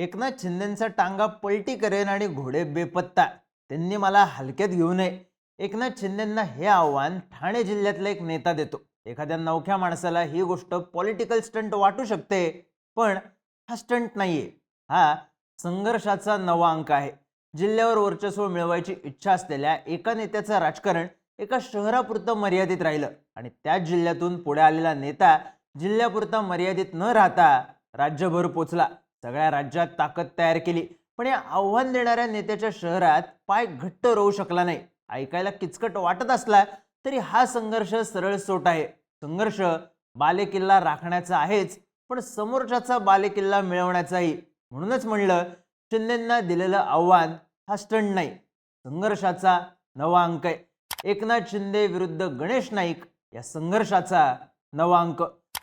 एकनाथ शिंदेंचा टांगा पलटी करेन आणि घोडे बेपत्ता. त्यांनी मला हलक्यात घेऊ नये. एकनाथ शिंदेंना हे आव्हान ठाणे जिल्ह्यातला एक नेता देतो. एखाद्या नवख्या माणसाला ही गोष्ट पॉलिटिकल स्टंट वाटू शकते पण हा स्टंट नाहीये. हा संघर्षाचा नवा अंक आहे. जिल्ह्यावर वर्चस्व मिळवायची इच्छा असलेल्या एका नेत्याचं राजकारण एका शहरापुरतं मर्यादित राहिलं आणि त्याच जिल्ह्यातून पुढे आलेला नेता जिल्ह्यापुरता मर्यादित न राहता राज्यभर पोचला. सगळ्या राज्यात ताकद तयार केली. पण या आव्हान देणाऱ्या नेत्याच्या शहरात पाय घट्ट रोवू शकला नाही. ऐकायला किचकट वाटत असला तरी हा संघर्ष सरळ सोट आहे. संघर्ष बालेकिल्ला राखण्याचा आहेच पण समोरच्याचा बालेकिल्ला मिळवण्याचाही. म्हणूनच म्हणलं शिंदेंना दिलेलं आव्हान हा स्टंट नाही संघर्षाचा नवा अंक आहे. एकनाथ शिंदे विरुद्ध गणेश नाईक या संघर्षाचा नवा अंक.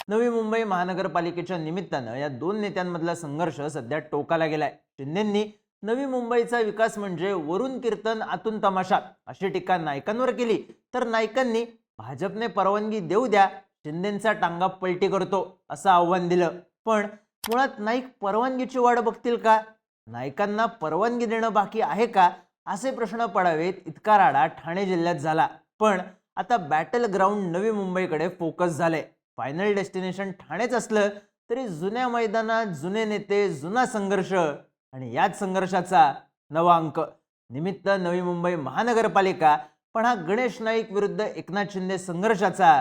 नवी मुंबई महानगरपालिकेच्या निमित्तानं या दोन नेत्यांमधला संघर्ष सध्या टोकाला गेलाय. शिंदेंनी नवी मुंबईचा विकास म्हणजे वरून कीर्तन आतून तमाशा अशी टीका नायकांवर केली. तर नायकांनी भाजपने परवानगी देऊ द्या शिंदेंचा टांगा पलटी करतो असं आव्हान दिलं. पण मुळात नाईक परवानगीची वाट बघतील का? नायकांना परवानगी देणं बाकी आहे का? असे प्रश्न पडावेत इतका राडा ठाणे जिल्ह्यात झाला. पण आता बॅटल ग्राउंड नवी मुंबईकडे फोकस झालंय. फायनल डेस्टिनेशन ठाणेच असलं तरी जुन्या मैदानात जुने नेते जुना संघर्ष आणि याच संघर्षाचा नवा अंक. निमित्त नवी मुंबई महानगरपालिका पण हा गणेश नाईक विरुद्ध एकनाथ शिंदे संघर्षाचा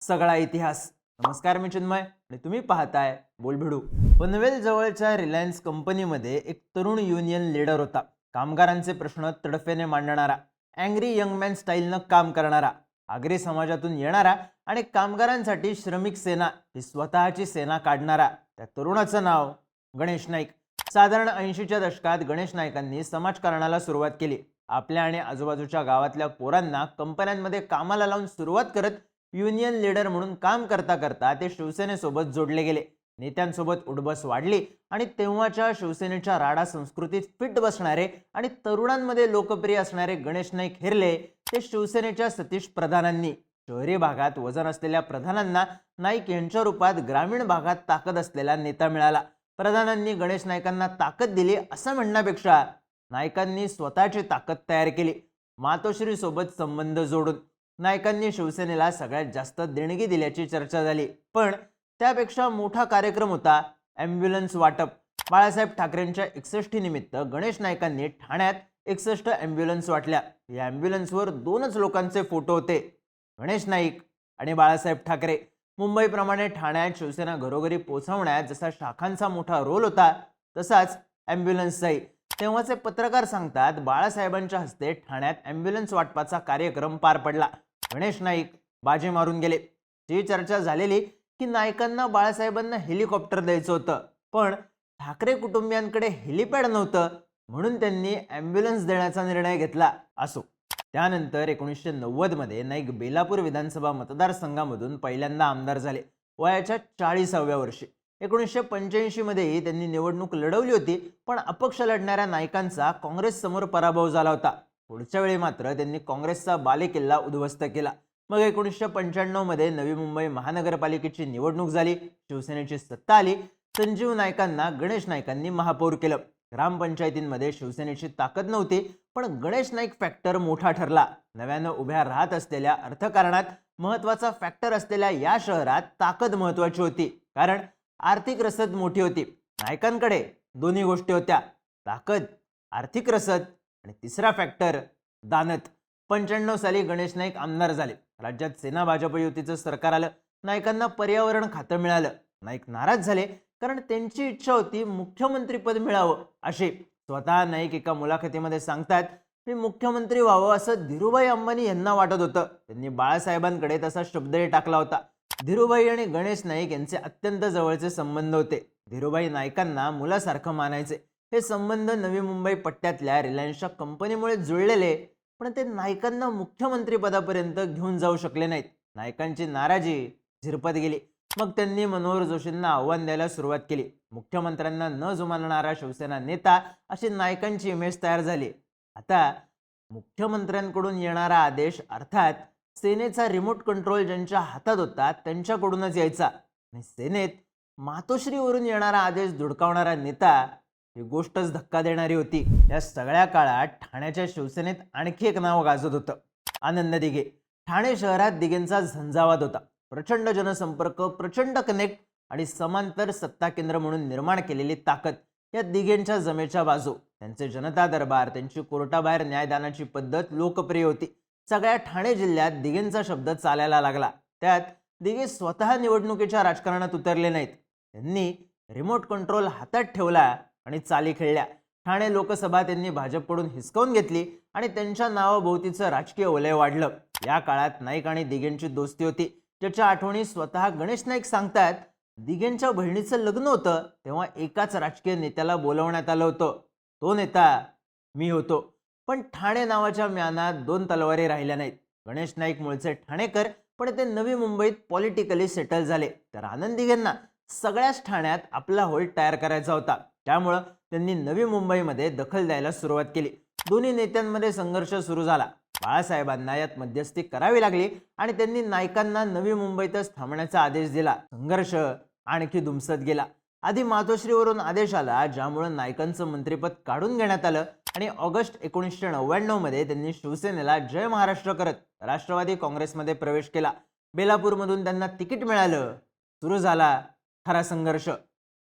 सगळा इतिहास. नमस्कार मी चिन्मय आणि तुम्ही पाहताय बोलभिडू. पनवेल जवळच्या रिलायन्स कंपनीमध्ये एक तरुण युनियन लीडर होता. कामगारांचे प्रश्न तडफेने मांडणारा अँग्री यंग मॅन स्टाईलनं काम करणारा. आगरी समाजातून येणारा आणि कामगारांसाठी श्रमिक सेना ही स्वतःची सेना काढणारा. त्या तरुणाचं नाव गणेश नाईक. साधारण ऐंशीच्या दशकात गणेश नाईकांनी समाजकारणाला सुरुवात केली. आपल्या आणि आजूबाजूच्या गावातल्या पोरांना कंपन्यांमध्ये कामाला लावून सुरुवात करत युनियन लीडर म्हणून काम करता करता ते शिवसेनेसोबत जोडले गेले. नेत्यांसोबत उडबस वाढली आणि तेव्हाच्या शिवसेनेच्या राडा संस्कृतीत फिट बसणारे आणि तरुणांमध्ये लोकप्रिय असणारे गणेश नाईक हिरले ते शिवसेनेच्या सतीश प्रधानांनी. शहरी भागात वजन असलेल्या प्रधानांना नाईक यांच्या रूपात ग्रामीण भागात ताकद असलेला नेता मिळाला. प्रधानांनी गणेश नाईकांना ताकद दिली असं म्हणण्यापेक्षा नायकांनी स्वतःची ताकद तयार केली. मातोश्री सोबत संबंध जोडून नायकांनी शिवसेनेला सगळ्यात जास्त देणगी दिल्याची चर्चा झाली. पण त्यापेक्षा मोठा कार्यक्रम होता ॲम्ब्युलन्स वाटप. बाळासाहेब ठाकरेंच्या एकसष्टी निमित्त गणेश नायकांनी ठाण्यात एकसष्ट ॲम्ब्युलन्स वाटल्या. या ॲम्ब्युलन्सवर दोनच लोकांचे फोटो होते. गणेश नाईक आणि बाळासाहेब ठाकरे. मुंबईप्रमाणे ठाण्यात शिवसेना घरोघरी पोहोचवण्यात जसा शाखांचा मोठा रोल होता तसाच ॲम्ब्युलन्सचाही. तेव्हाचे पत्रकार सांगतात बाळासाहेबांच्या हस्ते ठाण्यात ॲम्ब्युलन्स वाटपाचा कार्यक्रम पार पडला. गणेश नाईक बाजी मारून गेले. जी चर्चा झालेली की नायकांना बाळासाहेबांना हेलिकॉप्टर द्यायचं होतं. पण ठाकरे कुटुंबियांकडे हेलिपॅड नव्हतं म्हणून त्यांनी ॲम्ब्युलन्स देण्याचा निर्णय घेतला असो. त्यानंतर एकोणीसशे नव्वदमध्ये नाईक बेलापूर विधानसभा मतदारसंघामधून पहिल्यांदा आमदार झाले वयाच्या चाळीसाव्या वर्षी. एकोणीसशे पंच्याऐंशीमध्येही त्यांनी निवडणूक लढवली होती पण अपक्ष लढणाऱ्या नायकांचा काँग्रेससमोर पराभव झाला होता. पुढच्या वेळी मात्र त्यांनी काँग्रेसचा बालेकिल्ला उद्ध्वस्त केला. मग एकोणीसशे पंच्याण्णवमध्ये नवी मुंबई महानगरपालिकेची निवडणूक झाली. शिवसेनेची सत्ता आली. संजीव नायकांना गणेश नायकांनी महापौर केलं. ग्रामपंचायतींमध्ये शिवसेनेची ताकद नव्हती पण गणेश नाईक फॅक्टर मोठा ठरला. नव्यानं उभ्या राहत असलेल्या अर्थकारणात महत्त्वाचा फॅक्टर असलेल्या या शहरात ताकद महत्वाची होती. कारण आर्थिक रसद मोठी होती. नायकांकडे दोन्ही गोष्टी होत्या. ताकद आर्थिक रसद आणि तिसरा फॅक्टर दानत. पंच्याण्णव साली गणेश नाईक आमदार झाले. राज्यात सेना भाजप युतीचं सरकार आलं. नायकांना पर्यावरण खातं मिळालं. नाईक नाराज झाले कारण त्यांची इच्छा होती मुख्यमंत्रीपद मिळावं असे. स्वतः नाईक एका मुलाखतीमध्ये सांगतात मी मुख्यमंत्री व्हावं असं धीरूभाई अंबानी यांना वाटत होतं. त्यांनी बाळासाहेबांकडे तसा शब्दही टाकला होता. धीरूभाई आणि गणेश नाईक यांचे अत्यंत जवळचे संबंध होते. धीरूभाई नाईकांना मुलासारखं मानायचे. हे संबंध नवी मुंबई पट्ट्यातल्या रिलायन्सच्या कंपनीमुळे जुळलेले पण ते नायकांना मुख्यमंत्रीपदापर्यंत घेऊन जाऊ शकले नाहीत. नायकांची नाराजी झिरपत गेली. मग त्यांनी मनोहर जोशींना आव्हान द्यायला सुरुवात केली. मुख्यमंत्र्यांना न जुमानणारा शिवसेना नेता अशी नायकांची इमेज तयार झाली. आता मुख्यमंत्र्यांकडून येणारा आदेश अर्थात सेनेचा रिमोट कंट्रोल ज्यांच्या हातात होता त्यांच्याकडूनच यायचा. आणि सेनेत मातोश्रीवरून येणारा आदेश धुडकावणारा नेता ही गोष्टच धक्का देणारी होती. या सगळ्या काळात ठाण्याच्या शिवसेनेत आणखी एक नाव गाजत होतं. आनंद दिघे. ठाणे शहरात दिघेंचा झंझावात होता. प्रचंड जनसंपर्क प्रचंड कनेक्ट आणि समांतर सत्ता केंद्र म्हणून निर्माण केलेली ताकद या दिघेंच्या जमेच्या बाजू. त्यांचे जनता दरबार त्यांची कोर्टाबाहेर न्यायदानाची पद्धत लोकप्रिय होती. सगळ्या ठाणे जिल्ह्यात दिघेंचा शब्द चालायला लागला. त्यात दिघे स्वतः निवडणुकीच्या राजकारणात उतरले नाहीत. त्यांनी रिमोट कंट्रोल हातात ठेवला आणि चाली खेळल्या. ठाणे लोकसभा त्यांनी भाजपकडून हिसकावून घेतली आणि त्यांच्या नावाभोवतीचं राजकीय ओलय वाढलं. या काळात नाईक आणि दिघेंची दोस्ती होती. ज्याच्या आठवणी स्वतः गणेश नाईक सांगतात दिघेंच्या बहिणीचं लग्न होतं तेव्हा एकाच राजकीय नेत्याला बोलवण्यात आलं होतं. तो नेता मी होतो. पण ठाणे नावाच्या म्यानात दोन तलवारी राहिल्या नाहीत. गणेश नाईक मूळचे ठाणेकर पण ते नवी मुंबईत पॉलिटिकली सेटल झाले. तर आनंद दिघेंना सगळ्याच ठाण्यात आपला होल्ड तयार करायचा होता. त्यामुळं त्यांनी नवी मुंबईमध्ये दखल द्यायला सुरुवात केली. दोन्ही नेत्यांमध्ये संघर्ष सुरू झाला. बाळासाहेबांना यात मध्यस्थी करावी लागली आणि त्यांनी नायकांना नवी मुंबईतच थांबण्याचा आदेश दिला. संघर्ष आणखी दुमसत गेला. आधी मातोश्रीवरून आदेश आला ज्यामुळे नायकांचं मंत्रिपद काढून घेण्यात आलं आणि ऑगस्ट एकोणीसशे नव्याण्णवमध्ये त्यांनी शिवसेनेला जय महाराष्ट्र करत राष्ट्रवादी काँग्रेसमध्ये प्रवेश केला. बेलापूरमधून त्यांना तिकीट मिळालं. सुरू झाला खरा संघर्ष.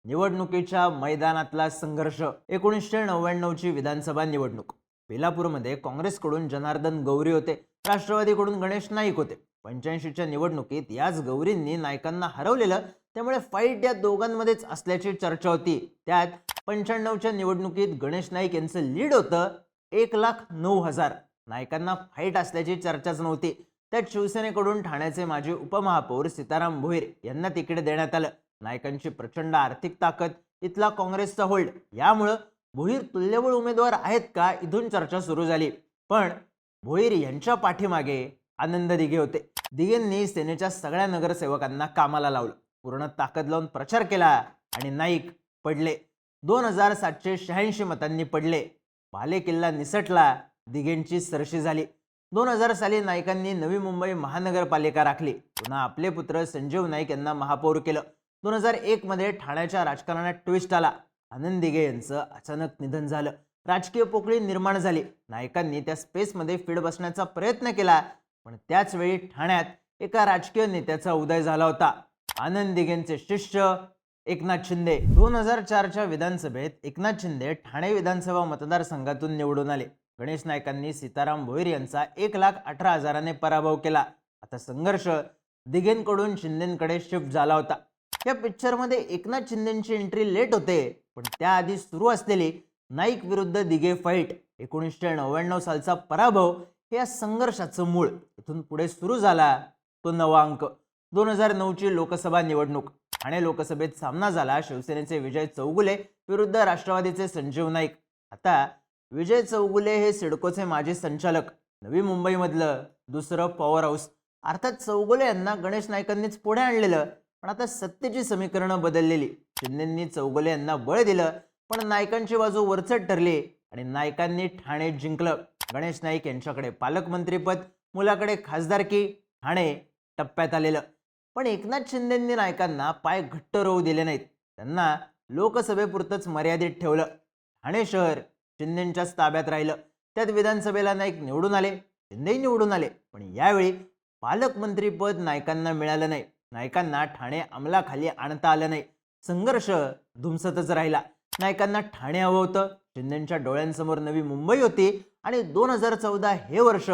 निवडणुकीच्या मैदानातला संघर्ष. एकोणीसशे नव्याण्णवची विधानसभा निवडणूक. बेलापूरमध्ये काँग्रेसकडून जनार्दन गौरी होते. राष्ट्रवादीकडून गणेश नाईक होते. पंच्याऐंशीच्या निवडणुकीत याच गौरींनी नायकांना हरवलेलं त्यामुळे फाईट या दोघांमध्येच असल्याची चर्चा होती. त्यात पंच्याण्णवच्या निवडणुकीत गणेश नाईक यांचं लीड होतं एक लाख नऊ हजार. नायकांना फाईट असल्याची चर्चाच नव्हती. त्यात शिवसेनेकडून ठाण्याचे माजी उपमहापौर सीताराम भोईर यांना तिकीट देण्यात आलं. नायकांची प्रचंड आर्थिक ताकद इथला काँग्रेसचा होल्ड यामुळं भोईर तुल्यबळ उमेदवार आहेत का? इथून चर्चा सुरू झाली. पण भोईर यांच्या पाठीमागे आनंद दिघे होते. दिघेंनी सेनेच्या सगळ्या नगरसेवकांना कामाला लावलं. पूर्ण ताकद लावून प्रचार केला आणि नाईक पडले. दोन हजार सातशे शहाऐंशी मतांनी पडले. भाले किल्ला निसटला दिघेंची सरशी झाली. दोन हजार साली नाईकांनी नवी मुंबई महानगरपालिका राखली. पुन्हा आपले पुत्र संजीव नाईक यांना महापौर केलं. दोन हजार एक मध्ये ठाण्याच्या राजकारणात ट्विस्ट आला. आनंद दिघे यांचं अचानक निधन झालं. राजकीय पोकळी निर्माण झाली. नायकांनी त्या स्पेसमध्ये फीड बसण्याचा प्रयत्न केला. पण त्याच वेळी ठाण्यात एका राजकीय नेत्याचा उदय झाला होता. आनंद दिघेंचे शिष्य एकनाथ शिंदे. दोन हजार चारच्या विधानसभेत एकनाथ शिंदे ठाणे विधानसभा मतदारसंघातून निवडून आले. गणेश नायकांनी सीताराम भोईर यांचा एक लाख अठरा हजाराने पराभव केला. आता संघर्ष दिघेंकडून शिंदेकडे शिफ्ट झाला होता. या पिक्चरमध्ये एकनाथ शिंदेची एंट्री लेट होते. पण त्याआधी सुरू असलेली नाईक विरुद्ध दिघे फाईट एकोणीसशे नव्याण्णव सालचा पराभव हे या संघर्षाचं मूळ. इथून पुढे सुरू झाला तो नवा अंक. दोन हजार नऊची लोकसभा निवडणूक ठाणे लोकसभेत सामना झाला. शिवसेनेचे विजय चौगुले विरुद्ध राष्ट्रवादीचे संजीव नाईक. आता विजय चौगुले हे सिडकोचे माजी संचालक. नवी मुंबईमधलं दुसरं पॉवर हाऊस अर्थात चौगुले यांना गणेश नाईकांनीच पुढे आणलेलं. पण आता सत्तेची समीकरणं बदललेली. शिंदेंनी चौगुले यांना बळ दिलं पण नायकांची बाजू वरचट ठरली आणि नायकांनी ठाणे जिंकलं. गणेश नाईक यांच्याकडे पालकमंत्रीपद मुलाकडे खासदारकी ठाणे टप्प्यात आलेलं. पण एकनाथ शिंदेंनी नायकांना पाय घट्ट रोवू दिले नाहीत. त्यांना लोकसभेपुरतंच मर्यादित ठेवलं. ठाणे शहर शिंदेंच्याच ताब्यात राहिलं. त्यात विधानसभेला नाईक निवडून आले. शिंदेही निवडून आले. पण यावेळी पालकमंत्रीपद नायकांना मिळालं नाही. नायकांना ठाणे अंमलाखाली आणता आलं नाही. संघर्ष धुमसतच राहिला. नायकांना ठाणे हवं होतं. शिंदेच्या डोळ्यांसमोर नवी मुंबई होती आणि दोन हजार चौदा हे वर्ष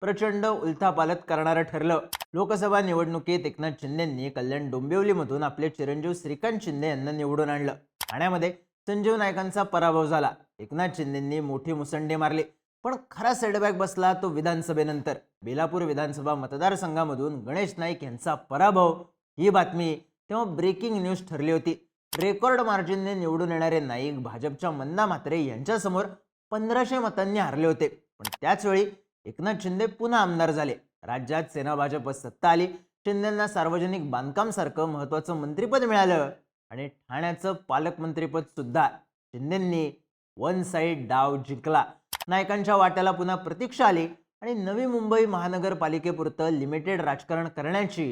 प्रचंड उलथापालत करणारं ठरलं. लोकसभा निवडणुकीत एकनाथ शिंदेंनी कल्याण डोंबिवलीमधून आपले चिरंजीव श्रीकांत शिंदे यांना निवडून आणलं. ठाण्यामध्ये संजीव नायकांचा पराभव झाला. एकनाथ शिंदेंनी मोठी मुसंडी मारली. पण खरा सेटबॅक बसला तो विधानसभेनंतर. बेलापूर विधानसभा मतदारसंघामधून गणेश नाईक यांचा पराभव. ही बातमी तेव्हा ब्रेकिंग न्यूज ठरली होती. रेकॉर्ड मार्जिनने निवडून येणारे नाईक भाजपच्या मन्ना म्हात्रे यांच्यासमोर पंधराशे मतांनी हारले होते. पण त्याचवेळी एकनाथ शिंदे पुन्हा आमदार झाले. राज्यात सेना भाजप सत्ता आली. शिंदेंना सार्वजनिक बांधकाम सारखं महत्वाचं मंत्रिपद मिळालं. आणि ठाण्याचं पालकमंत्रीपद सुद्धा. शिंदेंनी वन साईड डाव जिंकला. नायकांच्या वाट्याला पुन्हा प्रतीक्षा आली आणि नवी मुंबई महानगरपालिकेपुरतं लिमिटेड राजकारण करण्याची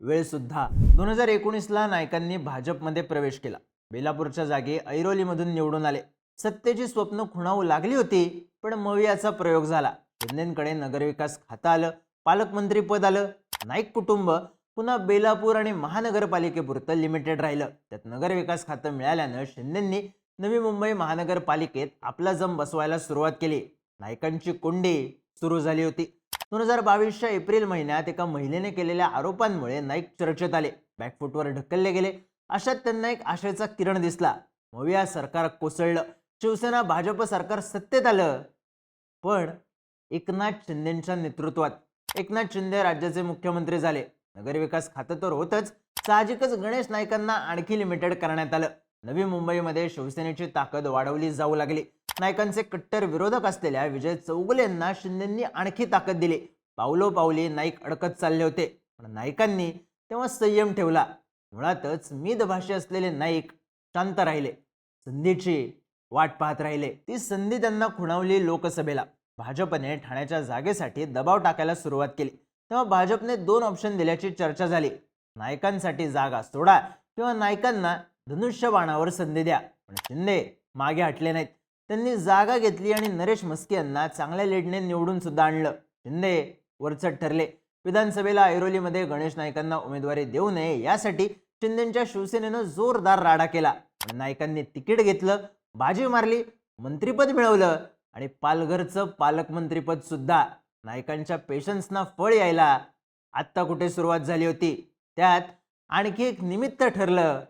वेळसुद्धा दोन हजार एकोणीसला नायकांनी भाजपमध्ये प्रवेश केला. बेलापूरच्या जागी ऐरोलीमधून निवडून आले. सत्तेची स्वप्न खुणावू लागली होती पण मवियाचा प्रयोग झाला. शिंदेकडे नगरविकास खातं आलं पालकमंत्री पद आलं नाईक कुटुंब पुन्हा बेलापूर आणि महानगरपालिकेपुरतं लिमिटेड राहिलं. त्यात नगरविकास खातं मिळाल्यानं शिंदेंनी नवी मुंबई महानगरपालिकेत आपला जम बसवायला सुरुवात केली. नायकांची कोंडी सुरू झाली होती. दोन हजार बावीसच्या एप्रिल महिन्यात एका महिलेने केलेल्या आरोपांमुळे नाईक चर्चेत आले. बॅकफुटवर ढकलले गेले. अशात त्यांना एक आशेचा किरण दिसला. मविया सरकार कोसळलं. शिवसेना भाजप सरकार सत्तेत आलं. पण एकनाथ शिंदेच्या नेतृत्वात एकनाथ शिंदे राज्याचे मुख्यमंत्री झाले. नगरविकास खातं तर होतच. साहजिकच गणेश नाईकांना आणखी लिमिटेड करण्यात आलं. नवी मुंबईमध्ये शिवसेनेची ताकद वाढवली जाऊ लागली. नाईकांचे कट्टर विरोधक असलेल्या विजय चौगुलेंना शिंदेंनी आणखी ताकद दिली. पावलोपावली नाईक अडकत चालले होते. पण नाईकांनी तेव्हा संयम ठेवला. मुळातच मितभाषी असलेले नाईक शांत राहिले. संधीची वाट पाहत राहिले. ती संधी त्यांना खुणावली लोकसभेला. भाजपने ठाण्याच्या जागेसाठी दबाव टाकायला सुरुवात केली. तेव्हा भाजपने दोन ऑप्शन दिल्याची चर्चा झाली. नायकांसाठी जागा सोडा किंवा नायकांना धनुष्यबाणावर संधी द्या. पण शिंदे मागे हटले नाहीत. त्यांनी जागा घेतली आणि नरेश मस्के यांना चांगल्या लीडने निवडून सुद्धा आणलं. शिंदे वरचट ठरले. विधानसभेला ऐरोलीमध्ये गणेश नाईकांना उमेदवारी देऊ नये यासाठी शिंदेच्या शिवसेनेनं जोरदार राडा केला. पण नाईकांनी तिकीट घेतलं बाजी मारली मंत्रीपद मिळवलं आणि पालघरचं पालकमंत्रीपद सुद्धा. नायकांच्या पेशन्सना फळ यायला आत्ता कुठे सुरुवात झाली होती? त्यात आणखी एक निमित्त ठरलं.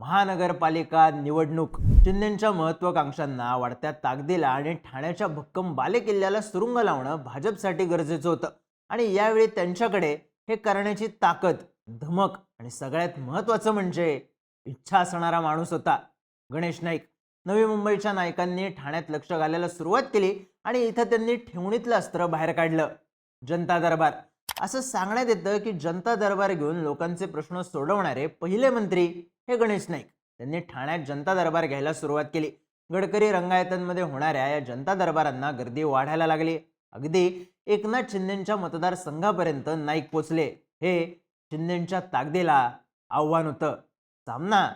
महानगरपालिका निवडणूक. शिंदेच्या महत्वाकांक्षांना वाढत्या ताकदीला आणि ठाण्याच्या भक्कम बालेकिल्ल्याला सुरुंग लावणं भाजपसाठी गरजेचं होतं. आणि यावेळी त्यांच्याकडे हे करण्याची ताकद धमक आणि सगळ्यात महत्त्वाचं म्हणजे इच्छा असणारा माणूस होता. गणेश नाईक. नवी मुंबईच्या नायकांनी ठाण्यात लक्ष घालायला सुरुवात केली आणि इथं त्यांनी ठेवणीतलं अस्त्र बाहेर काढलं. जनता दरबार. असं सांगण्यात येतं की जनता दरबार घेऊन लोकांचे प्रश्न सोडवणारे पहिले मंत्री हे गणेश नाईक. त्यांनी ठाण्यात जनता दरबार घ्यायला सुरुवात केली. गडकरी रंगायतांमध्ये होणाऱ्या या जनता दरबारांना गर्दी वाढायला लागली. अगदी एकनाथ शिंदेच्या मतदारसंघापर्यंत नाईक पोचले. हे शिंदेच्या ताकदीला आव्हान होतं. सामना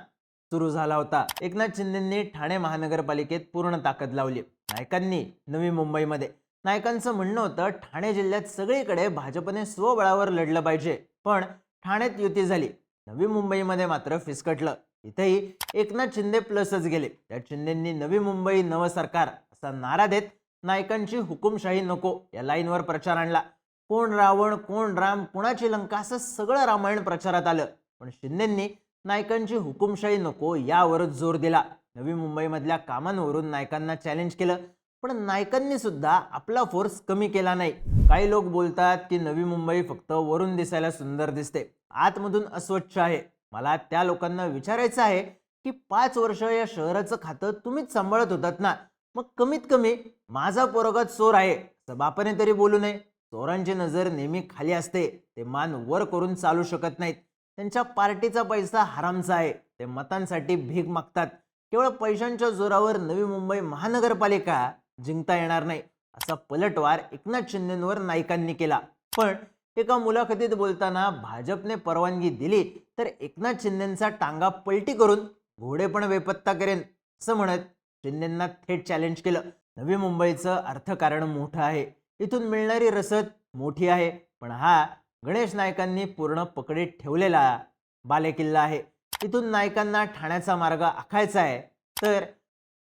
सुरू झाला होता. एकनाथ शिंदेंनी ठाणे महानगरपालिकेत पूर्ण ताकद लावली. नायकांनी नवी मुंबईमध्ये. नायकांचं म्हणणं होतं ठाणे जिल्ह्यात सगळीकडे भाजपने स्वबळावर लढलं पाहिजे. पण ठाण्यात युती झाली. नवी मुंबईमध्ये मात्र फिसकटलं. इथेही एकनाथ शिंदे प्लसच गेले. त्या शिंदेंनी नवी मुंबई नवं सरकार असा नारा देत नायकांची हुकुमशाही नको या लाईनवर प्रचार आणला. कोण रावण कोण राम कोणाची लंका असं सगळं रामायण प्रचारात आलं. पण शिंदेंनी नायकांची हुकुमशाही नको यावरच जोर दिला. नवी मुंबईमधल्या कामांवरून नायकांना चॅलेंज केलं. पण नायकांनी सुद्धा आपला फोर्स कमी केला नाही. काही लोक बोलतात की नवी मुंबई फक्त वरून दिसायला सुंदर दिसते. आतमधून अस्वच्छ आहे. मला त्या लोकांना विचारायचं आहे की पाच वर्ष या शहराचं खातं तुम्हीच सांभाळत होतात ना? मग कमीत कमी माझा पोरगा चोर आहे. असं बापाने तरी बोलू नये. चोरांची नजर नेहमी खाली असते. ते मान वर करून चालू शकत नाहीत. त्यांच्या पार्टीचा पैसा हरामचा आहे. ते मतांसाठी भीक मागतात. केवळ पैशांच्या जोरावर नवी मुंबई महानगरपालिका जिंकता येणार नाही असा पलटवार एकनाथ शिंदेवर नाईकांनी केला. पण एका मुलाखतीत बोलताना भाजपने परवानगी दिली तर एकनाथ शिंदेचा टांगा पलटी करून घोडे पण बेपत्ता करेन असं म्हणत शिंदेंना थेट चॅलेंज केलं. नवी मुंबईचं अर्थकारण मोठं आहे. इथून मिळणारी रसद मोठी आहे पण हा गणेश नायकांनी पूर्ण पकडीत ठेवलेला बालेकिल्ला आहे. इथून नायकांना ठाण्याचा मार्ग आखायचा आहे. तर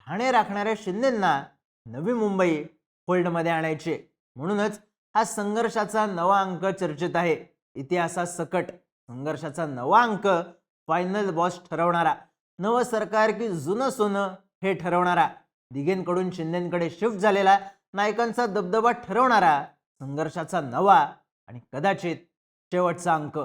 ठाणे राखणाऱ्या शिंदेंना नवी मुंबई फोल्डमध्ये आणायचे. म्हणूनच हा संघर्षाचा नवा अंक चर्चेत आहे. इतिहासासकट संघर्षाचा नवा अंक फायनल बॉस ठरवणारा. नवं सरकार की जुनं सोनं हे ठरवणारा. दिघेंकडून शिंदेकडे शिफ्ट झालेला नायकांचा दबदबा ठरवणारा संघर्षाचा नवा आणि कदाचित शेवटचा अंक.